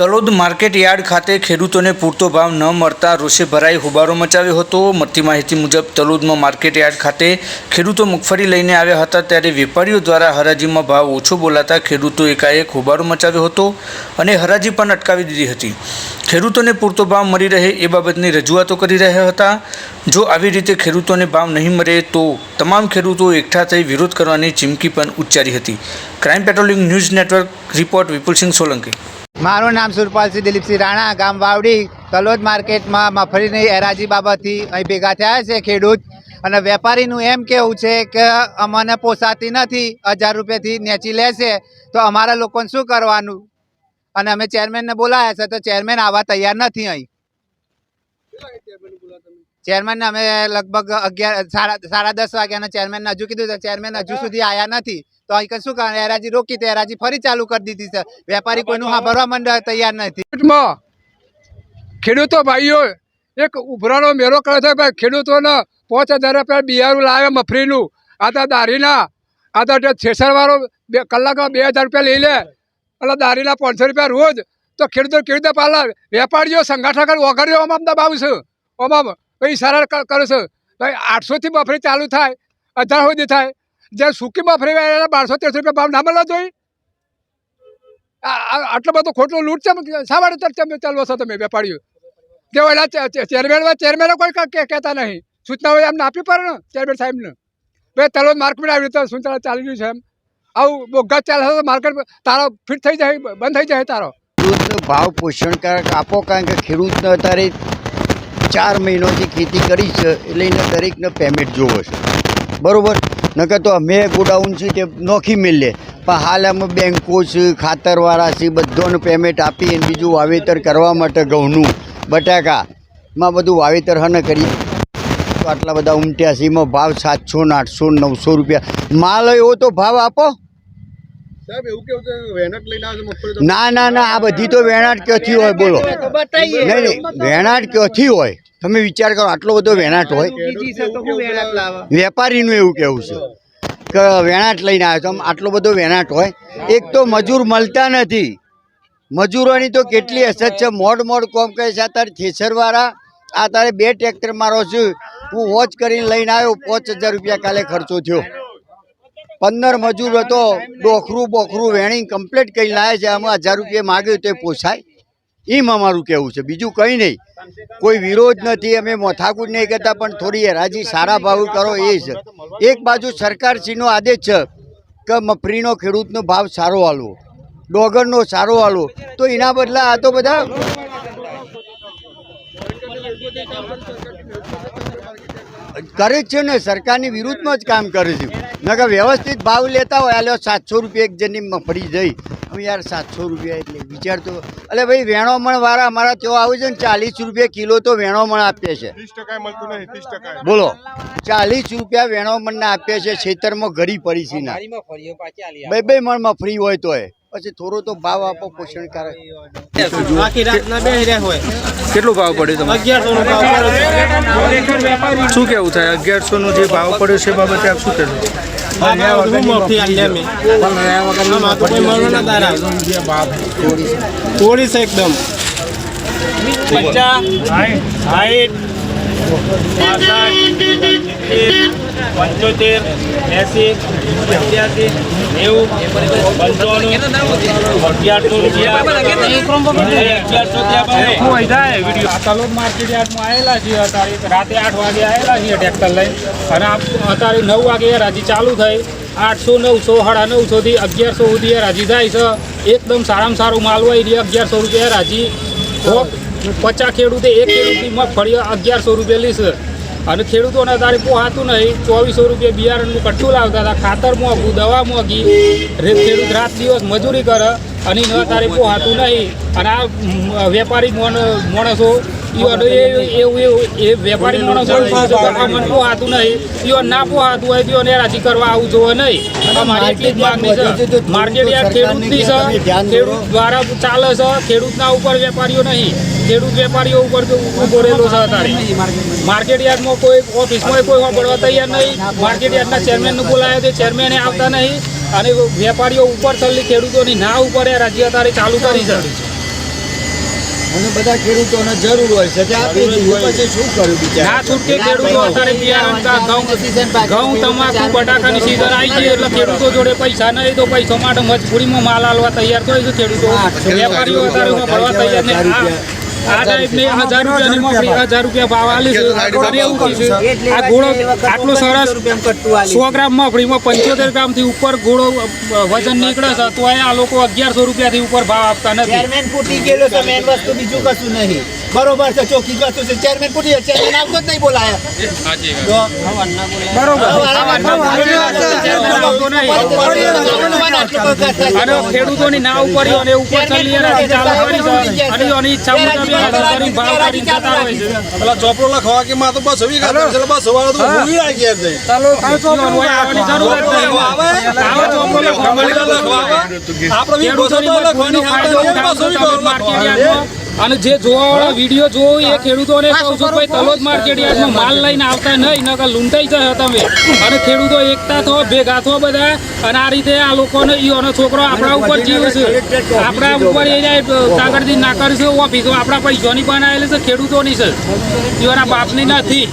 Talod market yard ખાતે ખેડૂતોને પૂરતો ભાવ ન મળતા રોષે ભરાઈ હોબાળો મચાવ્યો હતો. મળતી માહિતી મુજબ, તલોદમાં માર્કેટ યાર્ડ ખાતે ખેડૂતો મગફળી લઈને આવ્યા હતા ત્યારે વેપારીઓ દ્વારા હરાજીમાં ભાવ ઓછો બોલાતા ખેડૂતો એકાએક હોબાળો મચાવ્યો હતો અને હરાજી પણ અટકાવી દીધી હતી. ખેડૂતોને પૂરતો ભાવ મળી રહે એ બાબતની રજૂઆતો કરી રહ્યા હતા. જો આવી રીતે ખેડૂતોને ભાવ નહીં મળે તો તમામ ખેડૂતો એકઠા થઈ વિરોધ કરવાની ચીમકી પણ ઉચ્ચારી હતી. Crime patrolling news network report Vipulsinh Solanki. મારું નામ સુરપાલસિંહ દિલીપસિંહ રાણા, ગામ વાવડી, તલોદ માર્કેટમાં મગફળીની એરાજી બાબતથી અહીં ભેગા થયા છે ખેડૂત. અને વેપારીનું એમ કેવું છે કે અમને પોસાતી નથી, હજાર રૂપિયાથી નેચી લેશે તો અમારા લોકોને શું કરવાનું? અને અમે ચેરમેનને બોલાયા છે, તો ચેરમેન આવવા તૈયાર નથી અહીં. ચેરમેનને અમે લગભગ અગિયાર સાડા સાડા દસ વાગ્યાના ચેરમેન હજુ કીધું તો ચેરમેન હજુ સુધી આવ્યા નથી. તો અહીં શું કારણ એરાજી રોકી તો એરાજી ફરી ચાલુ કરી દીધી છે. વેપારી કોઈનું સાંભળવા મંડળ તૈયાર નથી. ખેડૂતો ભાઈઓ એક ઉભરાનો મેળો કરે છે ભાઈ. ખેડૂતોને પાંચ હજાર રૂપિયા બિયારું લાવે મફરીનું. આ તો દારીના આ તો છેસરવાળો બે કલાકમાં બે હજાર રૂપિયા લઈ લે. એટલે દારીના પાંચસો રૂપિયા રોજ. તો ખેડૂતો કેવી રીતે પાલા વેપારીઓ સંગઠન વગર અમદાવાદ દબાવ છે. ઓમાં ભાઈ સારા કરો છો. ભાઈ આઠસોથી મફરી ચાલુ થાય, અઢાર સુધી થાય. જે સૂકી મફરી હોય બારસો તેરસો રૂપિયા ભાવ ના મળવા જોઈએ? આટલો બધો ખોટલો લૂંટ છે માટે તમે ચાલવો છો તમે વેપારીઓ? જે ઓલા ચેરમેનમાં ચેરમેનો કોઈ કહેતા નહીં. સૂચનાઓ એમને આપી પડે ને ચેરમેન સાહેબને. ભાઈ તલો માર્કેટ આવી રીતે શું ચાલી રહ્યું છે એમ. આવું બોગા ચાલે તો માર્કેટ તારો ફિટ થઈ જાય બંધ થઈ જાય તારો. ખેડૂતનો ભાવ પોષણકારક આપો કારણ કે ખેડૂતને અત્યારે ચાર મહિનોથી ખેતી કરી છે, એટલે એને દરેકને પેમેન્ટ જોવો છે. બરાબર? નકર તો અમે ગોડાઉન છે તે નોખી મિલે પણ હાલ અમે બેંકો છે, ખાતરવાળા છે, બધાને પેમેન્ટ આપી અને બીજું વાવેતર કરવા માટે ઘઉંનું બટાકામાં બધું વાવેતર હને કરીએ. આટલા બધા ઉમટ્યા છે, એમાં ભાવ સાતસો ને આઠસો નવસો રૂપિયા. માલ એવો તો ભાવ આપો. ના ના ના આ બધી તો વેણાટ ક્યાંથી હોય બોલો. નહીં નહીં વેણાટ ક્યાંથી હોય? તમે વિચાર કરો આટલો બધો વેણાટ હોય. વેપારીનું એવું કેવું છે કે વેણાટ લઈને આવ્યો તો આટલો બધો વેણાટ હોય. એક તો મજૂર મળતા નથી. મજૂરોની તો કેટલી અસર છે. મોડ મોડ કોમ કહે છે. અત્યારે થેસરવાળા આ તારે બે ટ્રેક્ટર મારો છું. હું વોચ કરીને લઈને આવ્યો પાંચ હજાર રૂપિયા કાલે ખર્ચો થયો. પંદર મજૂર હતો, ડોખરું બોખરું વેણી કમ્પ્લીટ કરી લાવે છે. આમાં હજાર રૂપિયા માગ્યું તો પોસાય. એમ અમારું કહેવું છે. બીજું કંઈ નહીં. કોઈ વિરોધ નથી. અમે મોથાકૂટ નહીં કરતા, પણ થોડી હરાજી સારા ભાવ કરો એ છે એક બાજુ સરકારશ્રીનો આદેશ છે કે મફરીનો ખેડૂતનો ભાવ સારો આલવો. ડોગરનો સારો આલવો. તો એના બદલા આ તો બધા કરે જ છે ને સરકારની વિરુદ્ધમાં જ કામ કરે છે. નકર વ્યવસ્થિત ભાવ લેતા હોય આલ્યો સાતસો રૂપિયા એક જણની મફળી જઈ. હવે યાર સાતસો રૂપિયા એટલે વિચારતો એટલે ભાઈ વેણોમણ વાળા અમારા તેઓ આવે છે ને ચાલીસ રૂપિયા કિલો તો વેણોમણ આપીએ છે. બોલો. ચાલીસ રૂપિયા વેણોમણને આપીએ છે ખેતરમાં ઘડી પડી છે ના. બે બે મણમાં ફ્રી હોય તો પછી થોડો તો ભાવ આપો પોષણકારક. કેટલો ભાવ પડ્યો તમારે? અગિયારસો નો ભાવ પડે શું કેવું થાય? અગિયારસો નો જે ભાવ પડ્યો છે બાબતે આપ શું કહેશો? થોડી છે. એકદમ. પચાસ. સાઠ પંચોતેર એસી પંચ્યાસી નેવું પંચાણું અગિયારસો રૂપિયા માર્કેટ યાર્ડમાં આવેલા છીએ અત્યારે આઠ વાગે આવેલા છીએ ટ્રેક્ટર લઈ અને અત્યારે નવ વાગે હરાજી ચાલુ થઈ આઠસો નવસો સાડા નવસોથી અગિયારસો સુધી હરાજી થાય છે એકદમ સારામાં સારું માલ હોય અગિયારસો રૂપિયા હરાજી પચાસ ખેડૂતે એક ખેડૂતની મગફળી અગિયારસો રૂપિયા લીધે અને ખેડૂતોને તારે પોહાતું નહીં, ચોવીસો રૂપિયા બિયારણનું કઠ્ઠું લાવતા હતા, ખાતર મોંઘું, દવા મોંઘી ખેડૂત રાત દિવસ મજૂરી કરે અને તારે અત્યારે પોહાતું નહીં. અને આ વેપારી મોણ માણસો ઈવન એ એવું એવું એ વેપારી માણસો અમને પોહાતું નહીં. ઈવન ના પોહાતું હોય તો રાજી કરવા આવું જોવે નહીં. અમારી એટલી જ માંગણી છે. માર્કેટ યાર્ડ ખેડૂતની છે. ખેડૂત દ્વારા ચાલે છે. ખેડૂતના ઉપર વેપારીઓ નહીં. ખેડૂત વેપારીઓ ઉપર ઊભો રહેલો છે અત્યારે. માર્કેટ યાર્ડમાં કોઈ ઓફિસમાં કોઈ સાંભળવા તૈયાર નહીં. માર્કેટ યાર્ડના ચેરમેનને બોલાયો તે ચેરમેને આવતા નહીં. અને વેપારીઓ ઉપર છલ્લી ખેડૂતોની ના ઉપર એ રાજ્ય અત્યારે ચાલુ કરી છે. અને બધા ખેડૂતોને જરૂર હોય છે તે આપી દીધું પછી શું કર્યું બિચારા? ના છૂટકે ખેડૂતો અત્યારે બિયારણ કા ઘઉં ઘઉં તમાકુ બટાકાની સીઝન આવી છે એટલે ખેડૂતો જોડે પૈસા નહીં તો પૈસા માટે મજબૂરીમાં માલ આલવા તૈયાર તો છે ખેડૂતો. વેપારીઓ અત્યારે ભરવા તૈયાર નહીં. આ- આ ટાઈપ હજાર રૂપિયાની મફળી હજાર રૂપિયા ભાવ આલી છે અને એવું કીધું આ ઘોડો આટલો સરસ સો ગ્રામ મફળીમાં પંચોતેર ગ્રામથી ઉપર ઘોડો વજન નીકળે છે તો આ લોકો અગિયારસો રૂપિયાથી ઉપર ભાવ આપતા નથી ફૂટી ગયેલો છે મેન વસ્તુ બીજું કશું નહીં બરોબર છે ચોખ્ખી વસ્તુ છે ચેરમેન ફૂટી ચેરમેન આવતો જ નહીં બોલાયા ખેડૂતોની ના ઉપર અને ઉપર ચલી અને ઈચ્છા મુજબ પેલા ચોપડો લખવા કે માં તો બસ ગયા છે બસ વાળો તો ભૂલી આવી ગયા છે. ઈવન હોય આવવાની જરૂર જ નહીં. આવો ચોપડો લખવા મળે તો લખવા આવે. આપણે બી બસો તો લખવાની બસો યાર્ડમાં. અને જે જોવાવાળા વીડિયો જોવો એ ખેડૂતોને કહું છું ભાઈ તલોદ માર્કેટ યાર્ડમાં માલ લઈને આવતા નહીં નકર લૂંટાઈ જાય તમે. અને ખેડૂતો એકતા થો ભેગા થો બધા. અને આ રીતે આ લોકોને ઈઓનો છોકરો આપણા ઉપર જીવે છે. આપણા ઉપર એને તાગડથી ના કરશે ઓફિસ આપણા પૈસાની બનાવેલી છે ખેડૂતોની છે. ઈઓના બાપની નથી.